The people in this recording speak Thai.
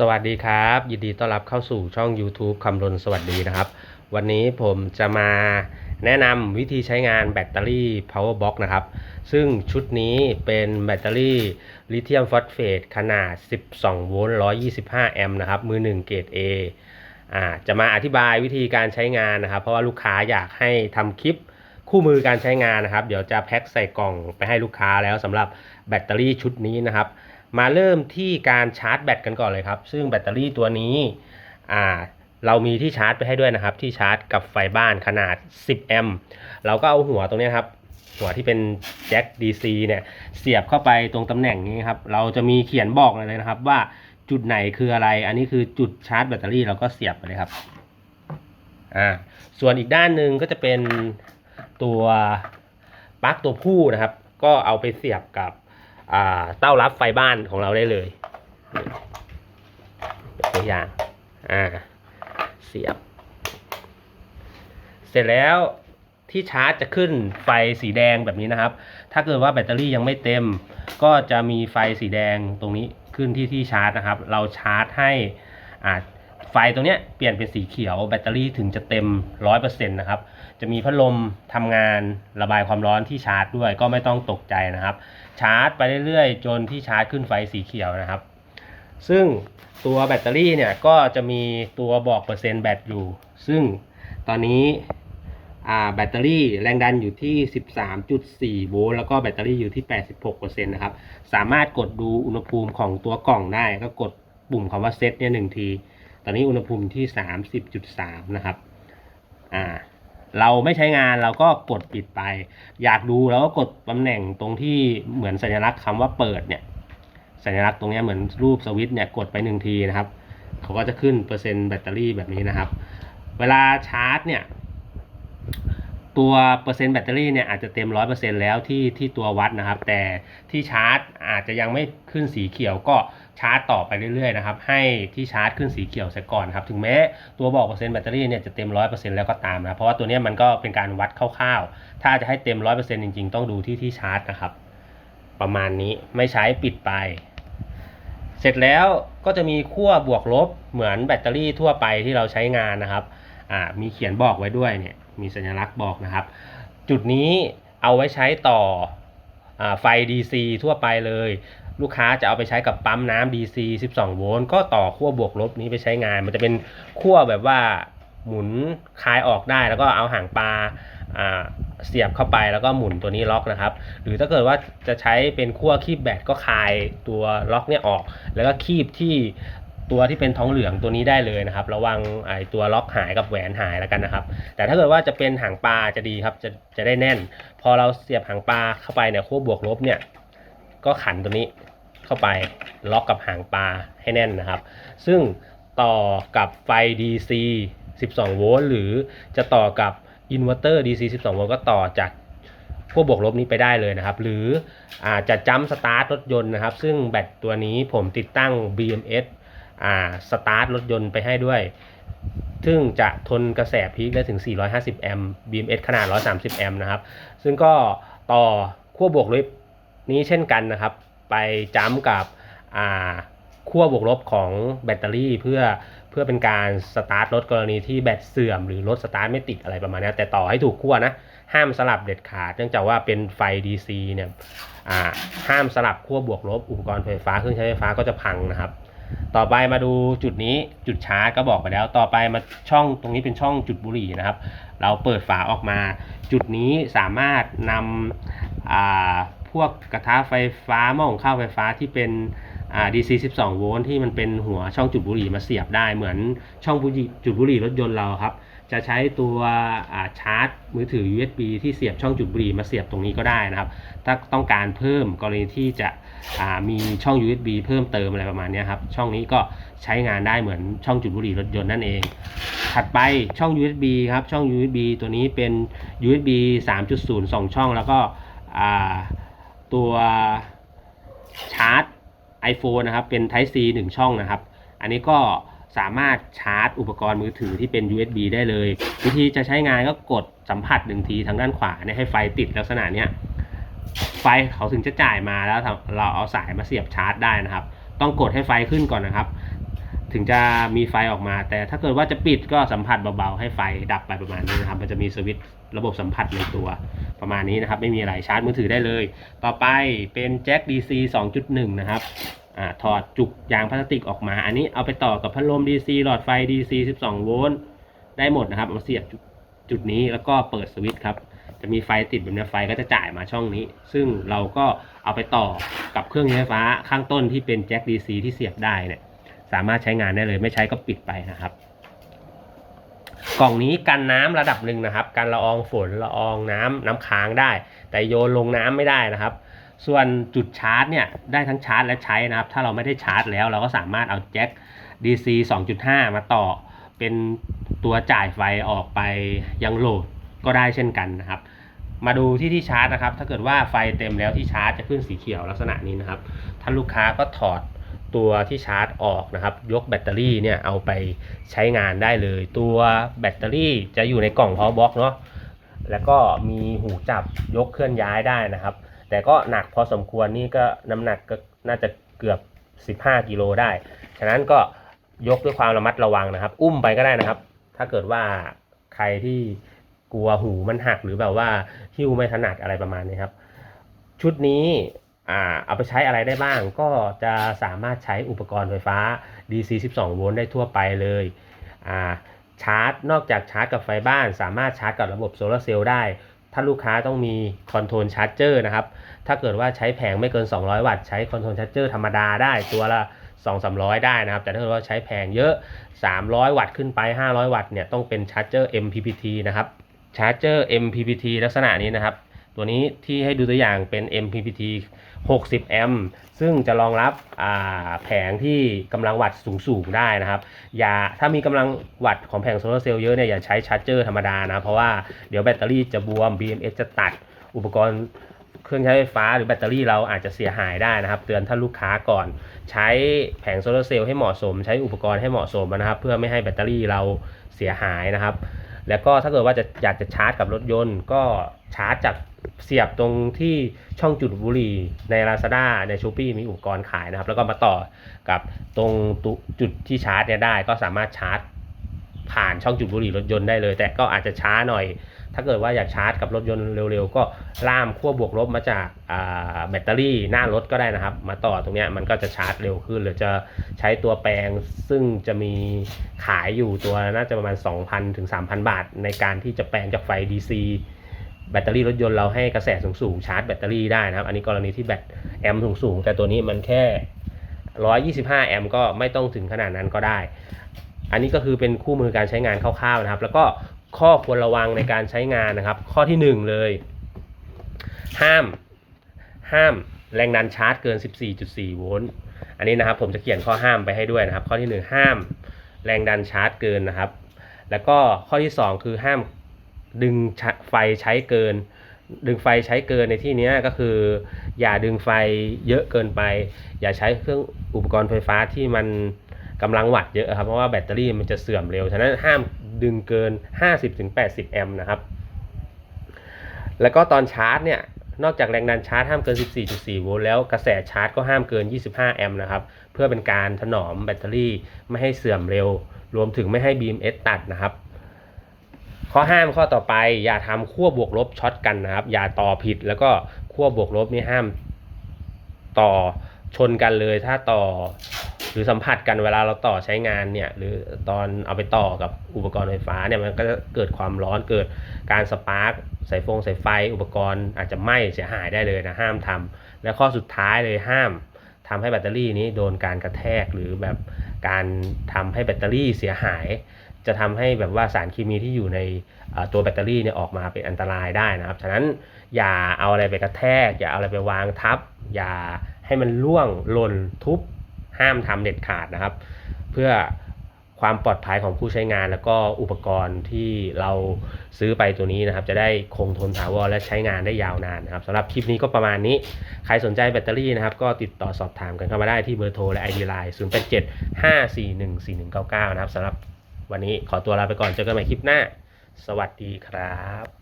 สวัสดีครับ ยินดีต้อนรับเข้าสู่ช่อง YouTube คำรณสวัสดีนะครับ วันนี้ผมจะมาแนะนำวิธีใช้งานแบตเตอรี่ Power Box นะครับ ซึ่งชุดนี้เป็นแบตเตอรี่ลิเธียมฟอสเฟตขนาด 12 โวลต์ 125 แอมป์นะครับ มือ 1 เกรด A อ่าจะมาอธิบายวิธีการใช้งานนะครับ เพราะว่าลูกค้าอยากให้ทำคลิปคู่มือการใช้งานนะครับ เดี๋ยวจะแพ็คใส่กล่องไปให้ลูกค้าแล้วสำหรับแบตเตอรี่ชุดนี้นะครับ มาเริ่มที่การชาร์จแบตกันก่อนเลยครับ ซึ่งแบตเตอรี่ตัวนี้อ่าเรามีที่ชาร์จไปให้ด้วยนะครับ ที่ชาร์จกับไฟบ้านขนาด 10 แอมป์เราก็เอาหัวตรงนี้ครับ หัวที่เป็นแจ็ค DC เนี่ยเสียบเข้าไปตรงตำแหน่งนี้ครับ เราจะมีเขียนบอกเลยนะครับ ว่าจุดไหนคืออะไร อันนี้คือจุดชาร์จแบตเตอรี่เราก็เสียบไปเลยครับอ่าส่วนอีกด้านหนึ่งก็จะเป็นตัวปลั๊กตัวผู้นะครับ ก็เอาไปเสียบกับ เต้ารับไฟบ้านของเราได้เลยตัวอย่างอ่าเสียบ เสร็จแล้วที่ชาร์จจะขึ้นไฟสีแดงแบบนี้นะครับ ถ้าเกิดว่าแบตเตอรี่ยังไม่เต็ม ก็จะมีไฟสีแดงตรงนี้ขึ้นที่ที่ชาร์จนะครับ เราชาร์จให้อ่า ไฟตรงเนี้ยเปลี่ยนเป็นสีเขียวแบตเตอรี่ถึงจะเต็ม 100%นะครับ จะมีพัดลมทำงานระบายความร้อนที่ชาร์จด้วยก็ไม่ต้องตกใจนะครับ ชาร์จไปเรื่อยๆ จนที่ชาร์จขึ้นไฟสีเขียวนะครับ ซึ่งตัวแบตเตอรี่เนี่ยก็จะมีตัวบอกเปอร์เซ็นต์แบตอยู่ ซึ่งตอนนี้แบตเตอรี่แรงดันอยู่ที่ 13.4 โวลต์แล้วก็แบตเตอรี่อยู่ที่ 86%นะครับ สามารถกดดูอุณหภูมิของตัวกล่องได้ก็กดปุ่มคำว่าเซตเนี่ยหนึ่งที ตอนนี้อุณหภูมิที่ 30.3 นะครับ อ่า เราไม่ใช้งานเราก็กดปิดไป อยากดูเราก็กดตำแหน่งตรงที่เหมือนสัญลักษณ์คำว่าเปิดเนี่ย สัญลักษณ์ตรงนี้เหมือนรูปสวิตช์เนี่ยกดไปหนึ่งทีนะครับ เขาก็จะขึ้นเปอร์เซ็นต์แบตเตอรี่แบบนี้นะครับ เวลาชาร์จเนี่ยตัวเปอร์เซ็นต์แบตเตอรี่เนี่ยอาจจะเต็มร้อยเปอร์เซ็นต์แล้วที่ที่ตัววัดนะครับ แต่ที่ชาร์จอาจจะยังไม่ขึ้นสีเขียวก็ ชาร์จต่อไปเรื่อยๆนะครับให้ที่ชาร์จขึ้นสีเขียวเสียก่อนครับถึงแม้ตัวบอกเปอร์เซ็นต์แบตเตอรี่เนี่ยจะเต็มร้อยเปอร์เซ็นต์แล้วก็ตามนะเพราะว่าตัวนี้มันก็เป็นการวัดคร่าวๆ ถ้าจะให้เต็มร้อยเปอร์เซ็นต์จริงๆ ต้องดูที่ที่ชาร์จนะครับประมาณนี้ไม่ใช้ปิดไป เสร็จแล้วก็จะมีขั้วบวกลบเหมือนแบตเตอรี่ทั่วไปที่เราใช้งานนะครับมีเขียนบอกไว้ด้วยเนี่ยมีสัญลักษณ์บอกนะครับ จุดนี้เอาไว้ใช้ต่ออไฟ DC ทั่วไปเลย ลูกค้าจะเอาไปใช้กับปั๊มน้ำ DC 12 โวลต์ก็ต่อขั้วบวกลบนี้ไปใช้งาน มันจะเป็นขั้วแบบว่าหมุนคลายออกได้ แล้วก็เอาหางปลาอ่าเสียบเข้าไปแล้วก็หมุนตัวนี้ล็อกนะครับ หรือถ้าเกิดว่าจะใช้เป็นขั้วคีบแบตก็คลายตัวล็อกเนี่ยออก แล้วก็คีบที่ตัวที่เป็นท้องเหลืองตัวนี้ได้เลยนะครับ ระวังไอ้ตัวล็อกหายกับแหวนหายแล้วกันนะครับ แต่ถ้าเกิดว่าจะเป็นหางปลาจะดีครับจะจะได้แน่น พอเราเสียบหางปลาเข้าไปเนี่ยขั้วบวกลบเนี่ยก็ขันตัวนี้ เข้าไปล็อกกับหางปลาให้แน่นนะครับ ซึ่งต่อกับไฟ DC 12 โวลต์หรือจะต่อกับอินเวอร์เตอร์ DC 12 โวลต์ก็ต่อจากขั้วบวกลบนี้ไปได้เลยนะครับ หรืออาจะจัมสตาร์ทรถยนต์นะครับ ซึ่งแบตตัวนี้ผมติดตั้ง BMS อ่าสตาร์ทรถยนต์ไปให้ด้วย ซึ่งจะทนกระแสพีคได้ถึง 450 แอมป์ BMS ขนาด 130 แอมป์นะครับ ซึ่งก็ต่อขั้วบวกลบนี้เช่นกันนะครับ ไปจ้ำกับขั้วบวกลบของแบตเตอรี่เพื่อเพื่อเป็นการสตาร์ทรถกรณีที่แบตเสื่อมหรือรถสตาร์ทไม่ติดอะไรประมาณนี้แต่ต่อให้ถูกขั้วนะห้ามสลับเด็ดขาด เนื่องจากว่าเป็นไฟ DC เนี่ยห้ามสลับขั้วบวกลบอุปกรณ์ไฟฟ้าเครื่องใช้ไฟฟ้าก็จะพังนะครับ ต่อไปมาดูจุดนี้จุดชาร์จก็บอกไปแล้ว ต่อไปมาช่องตรงนี้เป็นช่องจุดบุหรี่นะครับ เราเปิดฝาออกมา จุดนี้สามารถนำ พวกกระทะไฟฟ้าหม้อหุงข้าวไฟฟ้าที่เป็นอ่า DC 12 โวลต์ที่มันเป็นหัวช่องจุดบุหรี่มาเสียบได้เหมือนช่องบุหรี่จุดบุหรี่รถยนต์เราครับ จะใช้ตัวชาร์จมือถือ USB ที่เสียบช่องจุดบุหรี่มาเสียบตรงนี้ก็ได้นะครับ ถ้าต้องการเพิ่มกรณีที่จะมีช่อง USB เพิ่มเติมอะไรประมาณนี้ครับ ช่องนี้ก็ใช้งานได้เหมือนช่องจุดบุหรี่รถยนต์นั่นเอง ถัดไปช่อง USB ครับช่อง USB ตัวนี้เป็น USB 3.0 2 ช่องแล้วก็อ่า ตัวชาร์จ iPhone นะครับ เป็น Type C 1 ช่องนะครับ อันนี้ก็สามารถชาร์จอุปกรณ์มือถือที่เป็น USB ได้เลย วิธีจะใช้งานก็กดสัมผัสหนึ่งทีทางด้านขวาเนี่ยให้ไฟติดลักษณะเนี้ยไฟเขาถึงจะจ่ายมาแล้วเราเอาสายมาเสียบชาร์จได้นะครับ ต้องกดให้ไฟขึ้นก่อนนะครับ ถึงจะมีไฟออกมา แต่ถ้าเกิดว่าจะปิดก็สัมผัสเบาๆ ให้ไฟดับไปประมาณนี้นะครับ มันจะมีสวิตช์ระบบสัมผัสในตัวประมาณนี้นะครับ ไม่มีอะไรชาร์จมือถือได้เลย ต่อไปเป็นแจ็ค DC 2.1 นะครับอถอดจุกยางพลาสติกออกมา อันนี้เอาไปต่อกับพัดลม DC หลอดไฟ DC 12 โวลต์ได้หมดนะครับเอามาเสียบจุดจุดนี้แล้วก็เปิดสวิตช์ครับจะมีไฟติดแบบนี้ไฟก็จะจ่ายมาช่องนี้ ซึ่งเราก็เอาไปต่อกับเครื่องใช้ไฟฟ้าข้างต้นที่เป็นแจ็ค DC ที่เสียบได้เนี่ย สามารถใช้งานได้เลย ไม่ใช้ก็ปิดไปนะครับ กล่องนี้กันน้ำระดับหนึ่งนะครับกันละอองฝนละอองน้ำน้ำค้างได้ แต่โยนลงน้ำไม่ได้นะครับ ส่วนจุดชาร์จเนี่ยได้ทั้งชาร์จและใช้นะครับ ถ้าเราไม่ได้ชาร์จแล้ว เราก็สามารถเอาแจ็ค DC 2.5 มาต่อเป็นตัวจ่ายไฟออกไปยังโหลดก็ได้เช่นกันนะครับ มาดูที่ที่ชาร์จนะครับ ถ้าเกิดว่าไฟเต็มแล้วที่ชาร์จจะขึ้นสีเขียวลักษณะนี้นะครับ ท่านลูกค้าก็ถอด ตัวที่ชาร์จออกนะครับ ยกแบตเตอรี่เนี่ยเอาไปใช้งานได้เลย ตัวแบตเตอรี่จะอยู่ในกล่อง power box เนาะแล้วก็มีหูจับยกเคลื่อนย้ายได้นะครับ แต่ก็หนักพอสมควรนี่ก็น้ำหนักก็น่าจะเกือบ 15 กิโลได้ ฉะนั้นก็ยกด้วยความระมัดระวังนะครับ อุ้มไปก็ได้นะครับ ถ้าเกิดว่าใครที่กลัวหูมันหักหรือแบบว่าหิ้วไม่ถนัดอะไรประมาณนี้ครับ ชุดนี้ เอาไปใช้อะไรได้บ้าง ก็จะสามารถใช้อุปกรณ์ไฟฟ้า DC 12 โวลต์ได้ทั่วไปเลยอ่าชาร์จ นอกจากชาร์จกับไฟบ้าน สามารถชาร์จกับระบบโซลาร์เซลล์ได้ ถ้าลูกค้าต้องมีคอนโทรลชาร์จเจอร์นะครับ ถ้าเกิดว่าใช้แผงไม่เกิน 200 วัตต์ ใช้คอนโทรลชาร์จเจอร์ธรรมดาได้ตัวละ2 300 ได้นะครับ แต่ถ้าเกิดว่าใช้แผงเยอะ 300 วัตต์ขึ้นไป 500 วัตต์เนี่ยต้องเป็นชาร์จเจอร์ MPPT นะครับชาร์จเจอร์ MPPT ลักษณะนี้นะครับ ตัวนี้ที่ให้ดูตัวอย่างเป็น MPPT 60 แอมป์ซึ่งจะรองรับแผงที่กำลังวัตต์สูงๆได้นะครับ อย่าถ้ามีกำลังวัตต์ของแผงโซลาร์เซลล์เยอะเนี่ยอย่าใช้ชาร์จเจอร์ธรรมดานะ เพราะว่าเดี๋ยวแบตเตอรี่จะบวม BMS จะตัดอุปกรณ์เครื่องใช้ไฟฟ้าหรือแบตเตอรี่เราอาจจะเสียหายได้นะครับ เตือนท่านลูกค้าก่อน ใช้แผงโซลาร์เซลล์ให้เหมาะสม ใช้อุปกรณ์ให้เหมาะสมนะครับ เพื่อไม่ให้แบตเตอรี่เราเสียหายนะครับ แล้วก็ถ้าเกิดว่าจะอยากจะชาร์จกับรถยนต์ ก็ชาร์จจาก เสียบตรงที่ช่องจุดบุหรี่ใน Lazada ใน s h ู p e e มีอุปกรณ์ขายนะครับ แล้วก็มาต่อกับตรงจุดที่ชาร์จเนี่ยได้ ก็สามารถชาร์จผ่านช่องจุดบุหรี่รถยนต์ได้เลย แต่ก็อาจจะช้าหน่อย ถ้าเกิดว่าอยากชาร์จกับรถยนต์เร็วๆ ก็ล่ามขั้วบวกลบมาจากแบตเตอรี่หน้ารถก็ได้นะครับ มาต่อตรงเนี้ยมันก็จะชาร์จเร็วขึ้น หรือจะใช้ตัวแปลงซึ่งจะมีขายอยู่ตัวน่าจะประมาณ 2,000ถึง3,000 บาท ในการที่จะแปลงจากไฟ DC แบตเตอรี่รถยนต์เราให้กระแสสูงๆชาร์จแบตเตอรี่ได้นะครับ อันนี้กรณีที่แบตแอมป์สูงๆ แต่ตัวนี้มันแค่ 125 แอมป์ก็ไม่ต้องถึงขนาดนั้นก็ได้ อันนี้ก็คือเป็นคู่มือการใช้งานคร่าวๆนะครับ แล้วก็ข้อควรระวังในการใช้งานนะครับ ข้อที่ 1 เลย ห้าม ห้ามแรงดันชาร์จเกิน 14.4 โวลต์ อันนี้นะครับผมจะเขียนข้อห้ามไปให้ด้วยนะครับ ข้อที่ 1 ห้ามแรงดันชาร์จเกินนะครับ แล้วก็ข้อที่ 2 คือห้าม ดึงไฟใช้เกิน ดึงไฟใช้เกินในที่นี้ก็คือ อย่าดึงไฟเยอะเกินไป อย่าใช้เครื่องอุปกรณ์ไฟฟ้าที่มันกำลังวัตต์เยอะครับ เพราะว่าแบตเตอรี่มันจะเสื่อมเร็ว ฉะนั้นห้ามดึงเกิน 50-80 แอมป์นะครับ แล้วก็ตอนชาร์จเนี่ยนอกจากแรงดันชาร์จห้ามเกิน 14.4 โวลต์แล้วกระแสชาร์จก็ห้ามเกิน 25 แอมป์นะครับ เพื่อเป็นการถนอมแบตเตอรี่ไม่ให้เสื่อมเร็ว รวมถึงไม่ให้ BMS ตัดนะครับ ข้อห้ามข้อต่อไปอย่าทำขั้วบวกลบช็อตกันนะครับ อย่าต่อผิดแล้วก็ขั้วบวกลบนี่ห้ามต่อชนกันเลยถ้าต่อหรือสัมผัสกันเวลาเราต่อใช้งานเนี่ยหรือตอนเอาไปต่อกับอุปกรณ์ไฟฟ้าเนี่ยมันก็จะเกิดความร้อนเกิดการสปาร์กสายฟงสายไฟ อุปกรณ์อาจจะไหม้เสียหายได้เลยนะห้ามทำและข้อสุดท้ายเลยห้ามทำให้แบตเตอรี่นี้โดนการกระแทกหรือแบบ การทำให้แบตเตอรี่เสียหาย จะทำให้แบบว่าสารเคมีที่อยู่ในตัวแบตเตอรี่เนี่ยออกมาเป็นอันตรายได้นะครับ ฉะนั้นอย่าเอาอะไรไปกระแทก อย่าเอาอะไรไปวางทับ อย่าให้มันล่วงหล่นทุบห้ามทำเด็ดขาดนะครับ เพื่อ ความปลอดภัยของผู้ใช้งาน แล้วก็อุปกรณ์ที่เราซื้อไปตัวนี้นะครับ จะได้คงทนถาวรและใช้งานได้ยาวนานนะครับสำหรับคลิปนี้ก็ประมาณนี้ ใครสนใจแบตเตอรี่นะครับ ก็ติดต่อสอบถามกันเข้ามาได้ที่เบอร์โทรและ ID Line 0 8 7 5 4 1 4 1 9 9 นะครับสำหรับวันนี้ขอตัวลาไปก่อนเจอกันใหม่คลิปหน้า สวัสดีครับ